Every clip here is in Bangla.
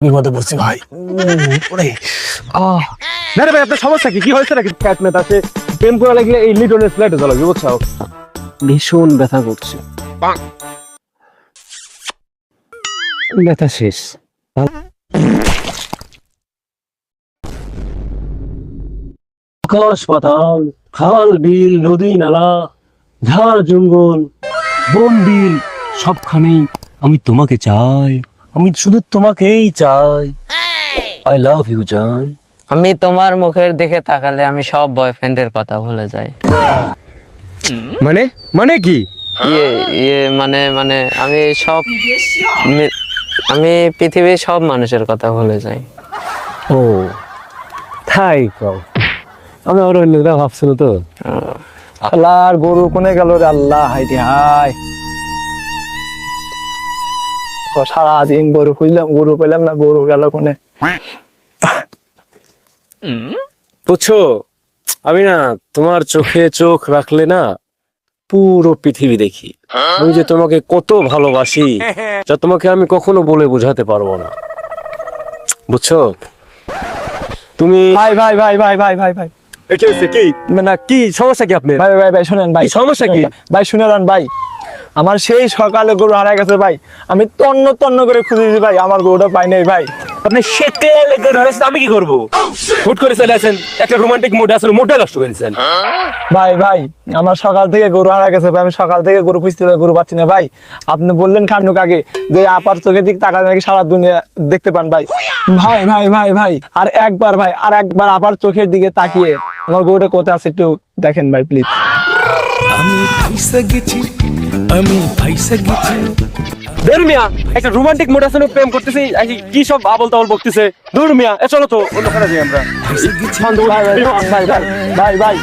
বিপদে পড়ছি ভাই। ওরে আহ। না রে ভাই আপনার সমস্যা কি? কি হয়েছে নাকি? ক্যাটমেট আছে। প্রেম করা লাগলে এই লিটনের ফ্ল্যাটে চালাবি বুঝছ? ভীষণ ব্যথা করছে। ব্যথা শেষ। আকাশ পাতাল খাল বিল নদী নালা ঝাড় জঙ্গল বন বিল সবখানেই আমি তোমাকে চাই। আমি শুধু তোমাকেই চাই। আই লাভ ইউ জান আমি তোমার মুখের দিকে তাকালে আমি সব বয়ফ্রেন্ডের কথা ভুলে যাই। মানে? মানে কি? ইয়ে ইয়ে মানে মানে আমি সব আমি পৃথিবীর সব মানুষের কথা ভুলে যাই। ও তাই কও। আমি আবার অন্যরা ভাবছিল তো। আল্লাহর গরু কোনে গেল রে আল্লাহ হাই। ও সারাদিন গরু খুঁজলাম গরু পেলাম না গরু গেল কোনে? বুঝছ? আমি না তোমার চোখে চোখ রাখলে না পুরো পৃথিবী দেখি। আমি যে তোমাকে কত ভালোবাসি যা তোমাকে আমি কখনো বলে বোঝাতে পারব না। বুঝছ? তুমি ভাই ভাই ভাই ভাই ভাই ভাই ভাই। কি? হয়েছে? কি? সমস্যা কি আপনি ভাই ভাই ভাই শুনেন ভাই। সমস্যা কি? ভাই শুনেন ভাই। আমার সেই সকালে গরু হারা গেছে ভাই। আমি তন্ন তন্ন করে খুঁজেছি ভাই আমার গরুটা পাই নাই ভাই। আপনি সেটে লেগে রয়েছেন আমি কি করব? হুট করে চলে আসেন একটা রোমান্টিক মুড আসলে মোটা নষ্ট করেছেন ভাই ভাই আমার সকাল থেকে গরু হারা গেছে ভাই আমি সকাল থেকে গরু খুঁজতে গরু পাচ্ছি না ভাই। আপনি বললেন খান্ডুক আগে যে আপার চোখের দিক তাকালে নাকি সারা দুনিয়া দেখতে পান ভাই। ভাই ভাই ভাই ভাই আর একবার ভাই আর একবার আপার চোখের দিকে তাকিয়ে আমার গরুটা কোথায় আছে একটু দেখেন ভাই প্লিজ আমি গেছি আমি ফাইসা গেছি। মিয়া একটা রোমান্টিক প্রেম করতেছি কি- সব আবল তাবল বকতেছে? মিয়া এ চলো তো অন্যখানে যাই আমরা। ভাই ভাই ভাই ভাই ভাই ভাই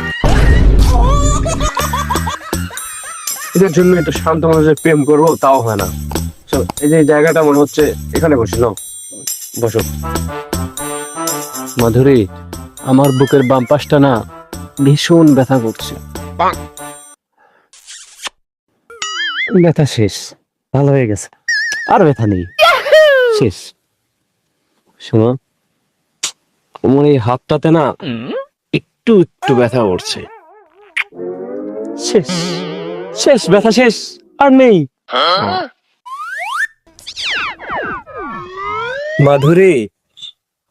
এদের জন্য একটু শান্ত মানুষের প্রেম করব তাও হয় না। চলো, এই যে জায়গাটা মনে হচ্ছে এখানে বসি নাও। বসো। মাধুরী আমার বুকের বাম পাশটা না ভীষণ ব্যথা করছে। ব্যথা শেষ। ভালো হয়ে গেছে। আর ব্যথা নেই। শেষ। শোনো আমার এই হাতটাতে না একটু একটু ব্যথা করছে। শেষ। শেষ ব্যথা শেষ। আর নেই। মাধুরী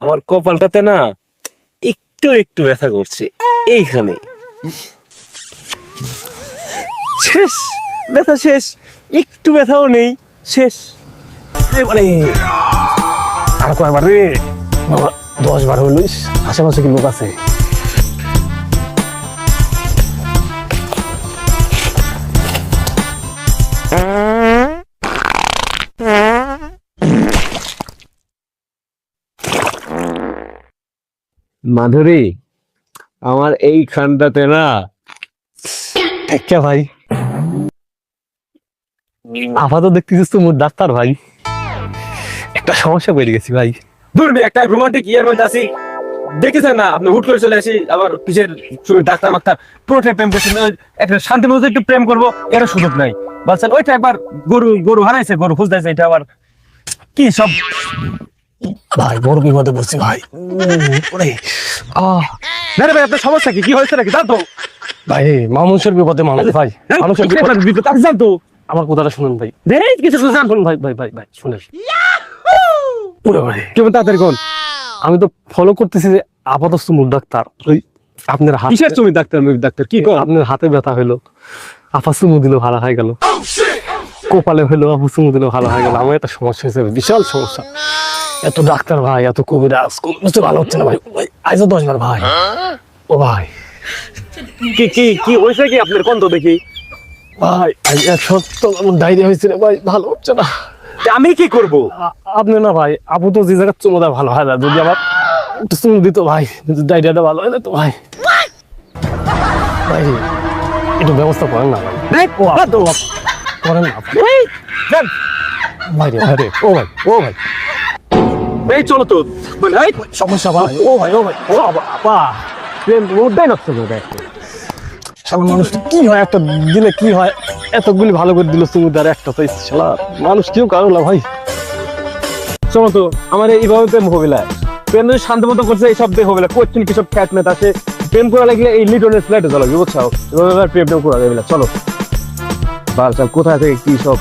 আমার কপালটাতে না একটু একটু ব্যথা করছে। এইখানে। শেষ। ব্যথা শেষ একটু ব্যথাও নেই শেষ। এবারে আর কয়বার রে? বাবা দশ বার হইলিস আশেপাশে কি লোক আছে? মাধুরী আমার এই খানটাতে না একটা ভাই। আপাতত দেখতেছিস তো মোর ডাক্তার ভাই। একটা সমস্যা পেয়ে গেছি ভাই। দূর মিয়া, একটা রোমান্টিক ইয়ার মধ্যে আছি। দেখেছেন না? আপনি হুট করে চলে আসি আবার পিছের ডাক্তার মাক্তার পুরোটাই প্রেম করছেন একটা শান্তি মতো একটু প্রেম করব এর সুযোগ নাই। বলছেন ওইটা একবার গরু গরু হারাইছে গরু খুঁজতেছে এটা আবার কি সব? ভাই বড় বিপদে পড়ছি ভাই। ওরে আহ। না ভাই আপনার সমস্যা কি? কি হয়েছে নাকি? জানতো। ভাই মানুষের বিপদে মানুষ ভাই। মানুষের বিপদে? আপনি জানতো? আমার কথাটা শুনুন ভাই। কিছু শুনুন ভাই ভাই ভাই ভাই শুনেন ওরে ভাই। কেমন তাড়াতাড়ি কোন আমি তো ফলো করতেছি যে আপাতত মুখ ডাক্তার। ওই আপনার হাত কিসের তুমি ডাক্তার আমি ডাক্তার? কি কর আপনার হাতে ব্যথা হইল। আপা চুমু দিল ভালো হয়ে গেল। কপালে হইল আপু চুমু দিল ভালো হয়ে গেল। আমার একটা সমস্যা হয়েছে বিশাল সমস্যা। এত ডাক্তার ভাই এত কবিরাজ কোনো কিছু ভালো হচ্ছে না ভাই। ভাই দশ বার ভাই। ও ভাই। কি কি কি হয়েছে কি আপনার কোন তো দেখি? ভাই এক সত্য আমার ডায়রিয়া হয়েছিল ভাই ভালো হচ্ছে না। আমি কি করব? আপনি না ভাই আপু তো যে জায়গায় চুমু দেয় ভালো হয় না যদি আমার একটু চুমু দিত ভাই ডায়রিয়াটা ভালো হয় না তো ভাই। ভাই একটু ব্যবস্থা করেন না ভাই। করেন না ভাই রে ভাই রে ও ভাই ও ভাই। এই চলো তো। সমস্যা ভাই ও ভাই ও ভাই ও বাবা প্রেম ওটাই নষ্ট করে দেয় মানুষ কি হয় একটা দিলে কি হয়? এতগুলি ভালো করে দিল সুমুদার একটা শালা, মানুষ কেউ কারও না ভাই শোনো তো, আমার এইভাবে প্রেম প্রেম যদি শান্ত মতো করছে এইসব দিয়ে হবে না। করছেন কি সব খ্যাত মেত আছে প্রেম করা লাগলে এই লিটনের ফ্ল্যাটে চলো বুঝছ? এভাবে প্রেম টেম করা যাবে চলো। বাল কোথায় থেকে কি সব